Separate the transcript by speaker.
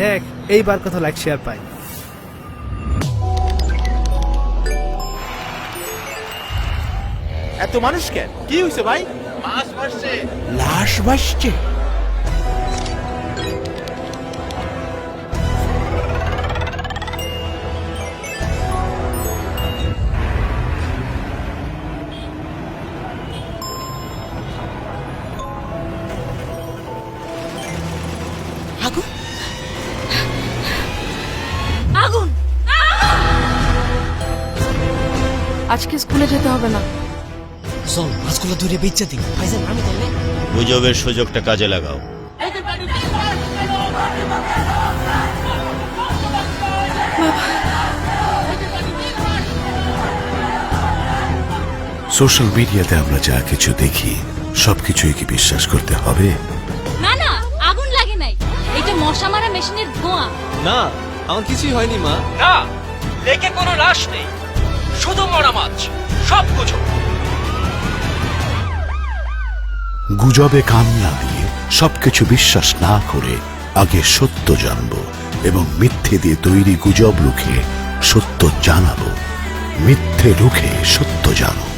Speaker 1: দেখ এইবার কত লাইক শেয়ার পাই।
Speaker 2: এত মানুষ কেন? কি হয়েছে ভাই? মাছ ভাসছে।
Speaker 3: লাশ ভাসছে?
Speaker 4: আজকে স্কুলে যেতে হবে না।
Speaker 3: চল মাছগুলো ধরে বেচে দিই। ভাইজান আমি তাহলে
Speaker 5: গুজবের সুযোগটা কাজে লাগাও।
Speaker 6: সোশ্যাল মিডিয়াতে আমরা যা কিছু দেখি সবকিছুই কি বিশ্বাস করতে হবে?
Speaker 4: না না আগুন লাগে নাই। এটা মশা মারা মেশিনের ধোঁয়া।
Speaker 7: না আমার কিছুই হয়নি মা।
Speaker 8: না লেকে কোনো লাশ নেই। শুধু মরা মাছ সব গুজব।
Speaker 6: গুজবে কান দিয়ে সবকিছু বিশ্বাস না করে আগে সত্য জানব এবং মিথ্যে দিয়ে তৈরি গুজব রুখে সত্য জানাব। মিথ্যে রুখে সত্য জানো।